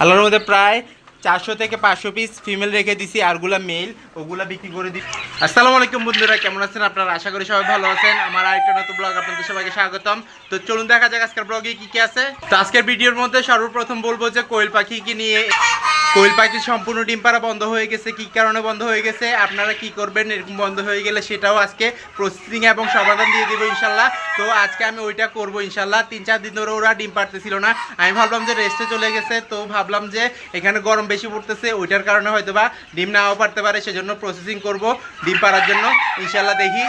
আল্লাহর মধ্যে প্রায় চারশো থেকে পাঁচশো পিস ফিমেল রেখে দিছি, আরগুলা মেল ওগুলা বিক্রি করে দিই আসসালামু আলাইকুম বন্ধুরা, কেমন আছেন আপনারা? আশা করি সবাই ভালো আছেন। আমার আরেকটা নতুন ব্লগ আপনাদের সবাইকে স্বাগতম। তো চলুন দেখা যাক আজকের ব্লগে কি কি আছে। তো আজকের ভিডিওর মধ্যে সর্বপ্রথম বলব যে কোয়েল পাখি কি নিয়ে কোয়েল পাখির সম্পূর্ণ ডিম পাড়া বন্ধ হয়ে গেছে, কি কারণে বন্ধ হয়ে গেছে, আপনারা কি করবেন, এরকম বন্ধ হয়ে গেলে সেটাও আজকে প্রসেসিং এবং সমাধান দিয়ে দেবো ইনশাল্লাহ। তো আজকে আমি ওইটা করব ইনশাল্লাহ। তিন চার দিন ধরে ওরা ডিম পাড়তেছিল না। আমি ভাবলাম যে রেস্টে চলে গেছে, তো ভাবলাম যে এখানে গরম বেশি পড়তেছে, ওইটার কারণে হয়তো বা ডিম নাও পারতে পারে, সেজন্য প্রসেসিং করব ডিম পাড়ার জন্য। ইনশাল্লাহ দেখি।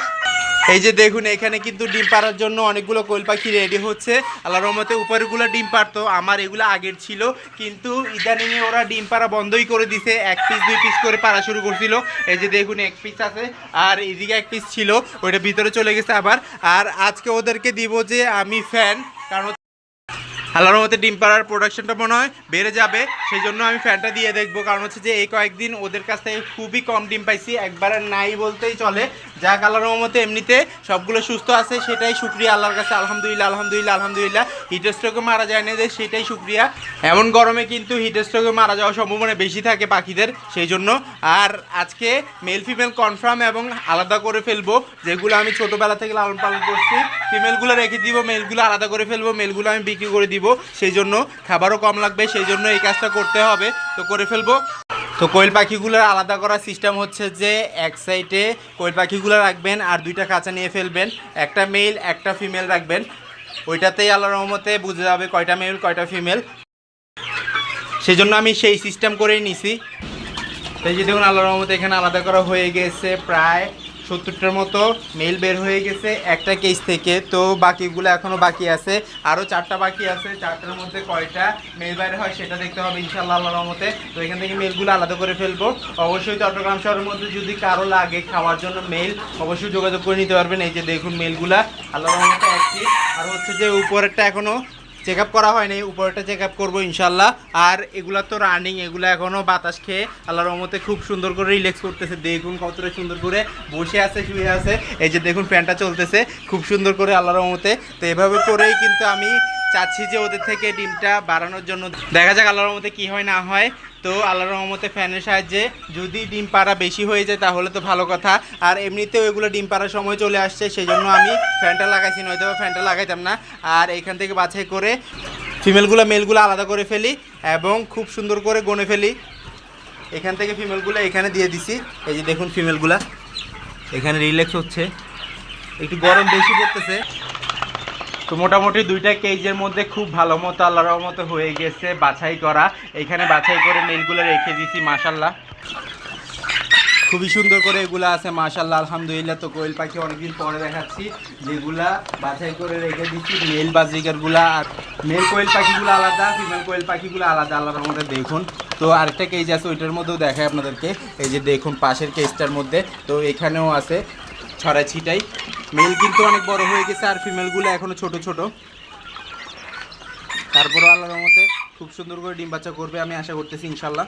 এই যে দেখুন, এখানে কিন্তু ডিম পাড়ার জন্য অনেকগুলো কোয়েল পাখি রেডি হচ্ছে। আল্লাহ রহমতে উপরেগুলো ডিম পারতো আমার এগুলো আগের ছিল। কিন্তু ইদানিংয়ে ওরা ডিম পাড়া বন্ধই করে দিছে, এক পিস দুই পিস করে পাড়া শুরু করছিল। এই যে দেখুন, এক পিস আছে, আর এদিকে এক পিস ছিল, ওইটা ভিতরে চলে গেছে আবার। আর আজকে ওদেরকে দিব যে আমি ফ্যান কারণ আল্লাহর মতে ডিম পাড়ার প্রোডাকশনটা মনে হয় বেড়ে যাবে সেই জন্য আমি ফ্যানটা দিয়ে দেখব। কারণ হচ্ছে যে, এই কয়েকদিন ওদের কাছ থেকে খুবই কম ডিম পাইছি, একবারে নাই বলতেই চলে। যাক, আল্লাহর মতে এমনিতে সবগুলো সুস্থ আছে, সেটাই শুক্রিয়া আল্লাহর কাছে। আলহামদুলিল্লাহ আলহামদুলিল্লাহ আলহামদুলিল্লাহ। হিটস্ট্রোকে মারা যায় না যে, সেটাই শুক্রিয়া। এমন গরমে কিন্তু হিটস্ট্রোকে মারা যাওয়ার সম্ভাবনা বেশি থাকে পাখিদের, সেই জন্য। আর আজকে মেল ফিমেল কনফার্ম এবং আলাদা করে ফেলব, যেগুলো আমি ছোটোবেলা থেকে লালন পালন করছি। ফিমেলগুলো রেখে দিব মেলগুলো আলাদা করে ফেলব মেলগুলো আমি বিক্রি করে দিব। সেই জন্য খাবারও কম লাগবে, সেই জন্য এই কাজটা করতে হবে। তো করে ফেলব। তো কোয়েল পাখিগুলোর আলাদা করার সিস্টেম হচ্ছে যে এক সাইডে কোয়েল পাখিগুলো রাখবেন আর দুইটা কাঁচা নিয়ে ফেলবেন। একটা মেল, একটা ফিমেল রাখবেন। ওইটাতেই আল্লাহ রহমতে বুঝে যাবে কয়টা মেল, কয়টা ফিমেল। সেই জন্য আমি সেই সিস্টেম করেই নিছি। তো যদি যে দেখুন, আল্লাহ রহমতে এখানে আলাদা করা হয়ে গেছে প্রায় সত্তরটার মতো মেল বের হয়ে গেছে একটা কেস থেকে। তো বাকিগুলো এখনও বাকি আছে। আরও চারটা বাকি আছে। চারটার মধ্যে কয়টা মেল বাইরে হয় সেটা দেখতে হবে ইনশাল্লাহ আল্লাহ রহমতে। তো এখান থেকে মেলগুলো আলাদা করে ফেলব। অবশ্যই চট্টগ্রাম শহরের মধ্যে যদি কারও লাগে খাওয়ার জন্য মেল অবশ্যই যোগাযোগ করে নিতে পারবেন। এই যে দেখুন মেলগুলা আল্লাহ রহমতে একটি আর হচ্ছে যে উপরেরটা এখনও চেক আপ করা হয়নি উপরেটা চেক আপ করব ইনশাল্লাহ। আর এগুলা তো রানিং এগুলো এখনও বাতাস খেয়ে আল্লাহর রহমতে খুব সুন্দর করে রিল্যাক্স করতেছে। দেখুন কতটা সুন্দর করে বসে আছে, শুয়ে আছে। এই যে দেখুন ফ্যানটা চলতেছে, খুব সুন্দর করে আল্লাহর রহমতে। তো এভাবে করেই কিন্তু আমি চাচ্ছি যে ওদের থেকে ডিমটা বাড়ানোর জন্য। দেখা যাক আল্লাহর মধ্যে কি হয়, না হয়। তো আল্লাহর রহমতে ফ্যানের সাহায্যে যদি ডিম পাড়া বেশি হয়ে যায় তাহলে তো ভালো কথা। আর এমনিতেও এগুলো ডিম পাড়ার সময় চলে আসছে সেই জন্য আমি ফ্যানটা লাগাইছি, নয়তো ফ্যানটা লাগাইতাম না। আর এখান থেকে বাছাই করে ফিমেলগুলো, মেলগুলো আলাদা করে ফেলি এবং খুব সুন্দর করে গনে ফেলি। এখান থেকে ফিমেলগুলো এখানে দিয়ে দিছি। এই যে দেখুন ফিমেলগুলা। এখানে রিল্যাক্স হচ্ছে। একটু গরম বেশি পড়তেছে। তো মোটামুটি দুইটা কেজের মধ্যে খুব ভালো মতো আল্লাহ রহমতে হয়ে গেছে বাছাই করা। এখানে বাছাই করে মেলগুলো রেখে দিছি মাশাল্লাহ খুবই সুন্দর করে এগুলো আছে মাশাল্লাহ আলহামদুলিল্লাহ। তো কোয়েল পাখি অনেকদিন পরে দেখাচ্ছি, যেগুলা বাছাই করে রেখে দিচ্ছি মেল বাজিকারগুলা আর মেল কোয়েল পাখিগুলো আলাদা, ফিমেল কোয়েল পাখিগুলো আলাদা, আল্লাহর মধ্যে দেখুন। তো আরেকটা কেজ আছে, ওইটার মধ্যেও দেখায় আপনাদেরকে। এই যে দেখুন, পাশের কেজটার মধ্যে। তো এখানেও আছে ছড়া ছিটাই মেল কিন্তু অনেক বড় হয়ে গেছে আর ফিমেলগুলো এখনও ছোট ছোট। তারপরও আল্লাহর রহমতে খুব সুন্দর করে ডিম বাচ্চা করবে, আমি আশা করতেছি, ইনশাল্লাহ।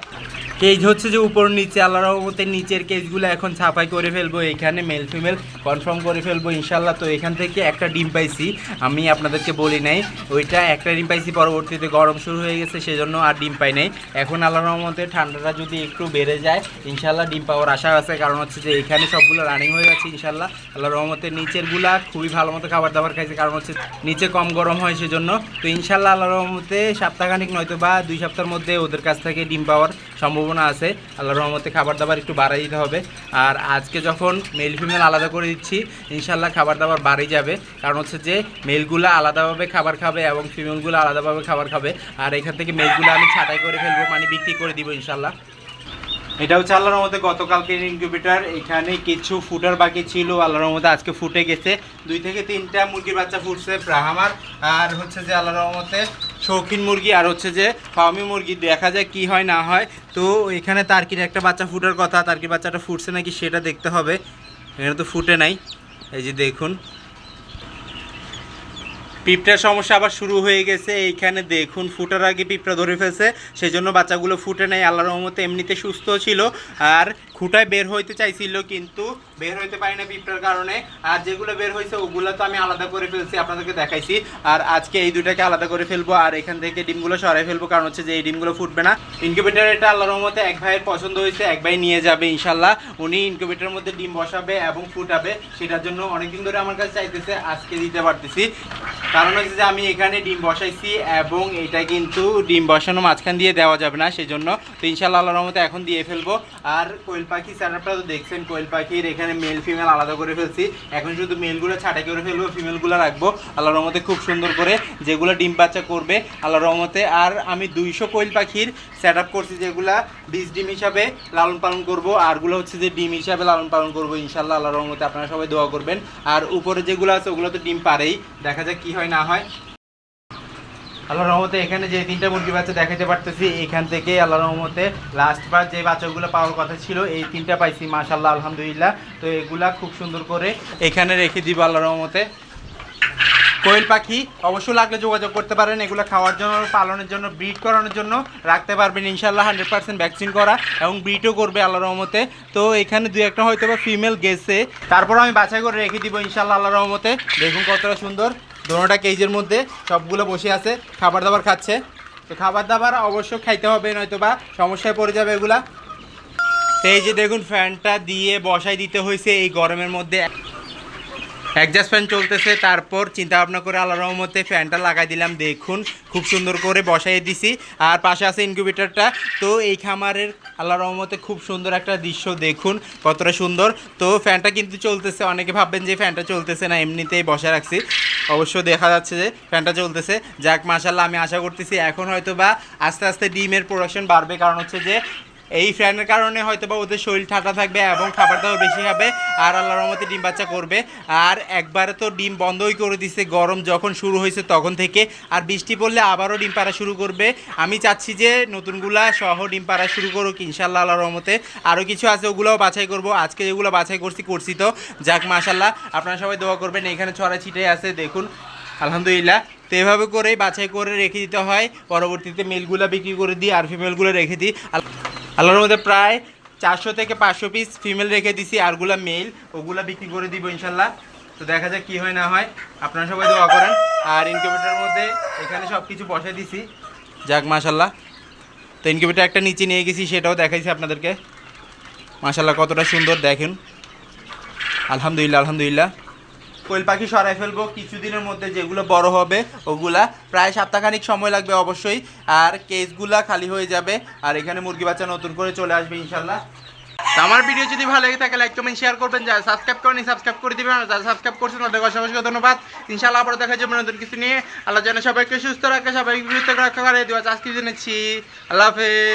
কেজ হচ্ছে যে উপর নিচে, আল্লাহর রহমতের নিচের কেজগুলো এখন ছাপাই করে ফেলব, এখানে মেল ফিমেল কনফার্ম করে ফেলব, ইনশাল্লাহ। তো এখান থেকে একটা ডিম পাইছি, আমি আপনাদেরকে বলি নাই, ওইটা একটা ডিম পাইছি, পরবর্তীতে গরম শুরু হয়ে গেছে, সেজন্য আর ডিম পাই নাই। এখন আল্লাহর রহমতে ঠান্ডাটা যদি একটু বেড়ে যায়, ইনশাল্লাহ ডিম পাওয়ার আশা আছে, কারণ হচ্ছে যে এখানে সবগুলো রানিং হয়ে গেছে ইনশাল্লাহ। আল্লাহর রহমতে নিচেরগুলা খুবই ভালো মতো খাবার দাবার খাইছে, কারণ হচ্ছে নিচে কম গরম হয়, সেজন্য। তো ইনশাল্লাহ আল্লাহর রহমতে সপ্তাহখানিক নয়তো বা দুই সপ্তাহের মধ্যে ওদের কাছ থেকে ডিম পাওয়ার সম্ভাবনা আছে। আল্লাহ রহমতে খাবার দাবার একটু বাড়াই দিতে হবে। আর আজকে যখন মেল ফিমেল আলাদা করে দিচ্ছি ইনশাল্লাহ খাবার দাবার বাড়ি যাবে। কারণ হচ্ছে যে মেলগুলো আলাদাভাবে খাবার খাবে এবং ফিমেলগুলো আলাদাভাবে খাবার খাবে। আর এখান থেকে মেলগুলো আমি ছাটাই করে ফেলব মানে বিক্রি করে দিব ইনশাল্লাহ এটা হচ্ছে আল্লাহর মধ্যে গতকালকের ইনকিউবেটার এখানে কিছু ফুটার বাকি ছিল, আল্লাহর মধ্যে আজকে ফুটে গেছে। দুই থেকে তিনটা মুরগির বাচ্চা ফুটছে ব্রাহ্মার। আর হচ্ছে যে আল্লাহর রহমতে শৌখিন মুরগি, আর হচ্ছে যে ফার্মি মুরগি। দেখা যায় কি হয়, না হয়। তো এখানে তার্কির একটা বাচ্চা ফুটার কথা, তার্কির বাচ্চাটা ফুটছে নাকি সেটা দেখতে হবে। এখানে তো ফুটে নাই। এই যে দেখুন। পিঁপড়ার সমস্যা আবার শুরু হয়ে গেছে। এইখানে দেখুন, ফুটার আগে পিঁপড়া ধরে ফেলছে সেই জন্য বাচ্চাগুলো ফুটে নেয় আল্লাহ রহমতে এমনিতে সুস্থ ছিল। আর খুঁটায় বের হইতে চাইছিল, কিন্তু বের হইতে পারি না পিঁপড়ার কারণে। আর যেগুলো বের হয়েছে ওগুলো তো আমি আলাদা করে ফেলছি, আপনাদেরকে দেখাইছি। আর আজকে এই দুটাকে আলাদা করে ফেলব, আর এখান থেকে ডিমগুলো সরাই ফেলব, কারণ হচ্ছে যে এই ডিমগুলো ফুটবে না। ইনকিউবেটার এটা আল্লাহর রহমতে এক ভাইয়ের পছন্দ হয়েছে, এক ভাই নিয়ে যাবে, ইনশাল্লাহ। উনি ইনকিউবেটারের মধ্যে ডিম বসাবে এবং ফুটাবে, সেটার জন্য অনেকদিন ধরে আমার কাছে চাইতেছে, আজকে দিতে পারতেছি। কারণ হচ্ছে যে আমি এখানে ডিম বসাইছি এবং এটা কিন্তু ডিম বসানো মাঝখান দিয়ে দেওয়া যাবে না সেই জন্য তো ইনশাল্লাহ আল্লাহর রহমতে এখন দিয়ে ফেলব। আর কোয়েল পাখি স্যারাপটা তো দেখছেন, কোয়েল পাখির এখানে মেল ফিমেল আলাদা করে ফেলছি। এখন শুধু মেলগুলো ছাটাই করে ফেলব ফিমেলগুলো রাখব। আল্লাহর রহমতে খুব সুন্দর করে যেগুলো ডিম বাচ্চা করবে, আল্লাহর রহমতে। আর আমি দুইশো কোয়েল পাখির সেট আপ করছি, যেগুলা বীজ ডিম হিসাবে লালন পালন করব আরগুলো হচ্ছে যে ডিম হিসাবে লালন পালন করব ইনশাল্লাহ আল্লাহ রহমতে আপনারা সবাই দোয়া করবেন। আর উপরে যেগুলো আছে, ওগুলো তো ডিম পারেই। দেখা যাক কি হয়, না হয়। আল্লাহ রহমতে এখানে যে তিনটা মুরগি বাচ্চা দেখাতে পারতেছি, এখান থেকে আল্লাহ রহমতে লাস্ট বার যে বাচ্চাগুলো পাওয়ার কথা ছিল, এই তিনটা পাইছি মাশাল্লাহ আলহামদুলিল্লাহ। তো এগুলা খুব সুন্দর করে এখানে রেখে দিব আল্লাহ রহমতে। কোয়েল পাখি অবশ্য লাগলে যোগাযোগ করতে পারেন, এগুলো খাওয়ার জন্য, পালনের জন্য ব্রিড করানোর জন্য রাখতে পারবেন ইনশাল্লাহ হান্ড্রেড পার্সেন্ট ভ্যাকসিন করা এবং ব্রিডও করবে আল্লাহ রহমতে। তো এখানে দু একটা হয়তো বা ফিমেল গেছে। তারপর আমি বাছাই করে রেখে দিব ইনশাল্লাহ আল্লাহ রহমতে। দেখুন কতটা সুন্দর। দোনোটা কেজের মধ্যে সবগুলো বসে আছে খাবার দাবার খাচ্ছে। তো খাবার দাবার অবশ্য খাইতে হবে নয়তো বা সমস্যায় পড়ে যাবে এগুলা। এই যে দেখুন ফ্যানটা দিয়ে বসাই দিতে হয়েছে এই গরমের মধ্যে। অ্যাডজাস্ট ফ্যান চলতেছে, তারপর চিন্তা ভাবনা করে আল্লাহ রহমতে ফ্যানটা লাগাই দিলাম। দেখুন, খুব সুন্দর করে বসাই দিছি। আর পাশে আছে ইনকিউবেটরটা তো এই খামারের আল্লাহ রহমতে খুব সুন্দর একটা দৃশ্য দেখুন, কতটা সুন্দর। তো ফ্যানটা কিন্তু চলতেছে, অনেকে ভাববেন যে ফ্যানটা চলতেছে না, এমনিতেই বসে রাখছি। অবশ্য দেখা যাচ্ছে যে ফ্যানটা চলতেছে। যাক মাশাল্লাহ আমি আশা করতেছি এখন হয়তো বা আস্তে আস্তে ডিমের প্রোডাকশন বাড়বে। কারণ হচ্ছে যে এই ফ্যানের কারণে হয়তো বা ওদের শরীর ঠান্ডা থাকবে এবং খাবার দাবার বেশি খাবে, আর আল্লাহর রহমতে ডিম বাচ্চা করবে। আর একবারে তো ডিম বন্ধই করে দিছে, গরম যখন শুরু হয়েছে তখন থেকে। আর বৃষ্টি পড়লে আবারও ডিম পাড়া শুরু করবে। আমি চাচ্ছি যে নতুনগুলা সহ ডিম পাড়া শুরু করুক ইনশাল্লাহ আল্লাহর রহমতে। আরও কিছু আছে, ওগুলোও বাছাই করব। আজকে যেগুলো বাছাই করছি করছি তো। যাক মাশাল্লাহ আপনারা সবাই দোয়া করবেন, এখানে ছড়া ছিটে আছে, দেখুন। আলহামদুলিল্লাহ। তো এভাবে করেই বাছাই করে রেখে দিতে হয়। পরবর্তীতে মেলগুলো বিক্রি করে দিই, আর ফিমেলগুলো রেখে দিই। আল্লাহর মধ্যে প্রায় চারশো থেকে পাঁচশো পিস ফিমেল রেখে দিছি, আরগুলা মেল ওগুলা বিক্রি করে দিব ইনশাল্লাহ। তো দেখা যাক কী হয় না হয়। আপনারা সবাই দোয়া করেন। আর ইনকিউবেটারের মধ্যে এখানে সব কিছু বসাই দিছি। যাক, মাশাল্লাহ। তো ইনকিউবেটার একটা নিচে নিয়ে গেছি, সেটাও দেখাইছি আপনাদেরকে। মাশাল্লাহ, কতটা সুন্দর দেখেন। আলহামদুলিল্লাহ আলহামদুলিল্লাহ। কোয়েল পাখি সরাই ফেলব। কিছুদিনের মধ্যে যেগুলো বড় হবে, ওগুলা প্রায় সপ্তাহখানিক সময় লাগবে অবশ্যই। আর কেসগুলা খালি হয়ে যাবে। আর এখানে মুরগি বাচ্চা নতুন করে চলে আসবে, ইনশাল্লাহ। আমার ভিডিও যদি ভালো লাগে থাকে লাইক কমেন্ট শেয়ার করবেন। যারা সাবস্ক্রাইব করেনি সাবস্ক্রাইব করে দিবেন। আর যারা সাবস্ক্রাইব করছেন, তাদেরকে অসংখ্য ধন্যবাদ। ইনশাল্লাহ আবার দেখা যাবে নতুন কিছু নিয়ে। আল্লাহ যেন সবাইকে সুস্থ রাখে, সবাইকে বিরুদ্ধে রক্ষা করে দেওয়া আজকে জেনেছি আল্লাহ হাফেজ।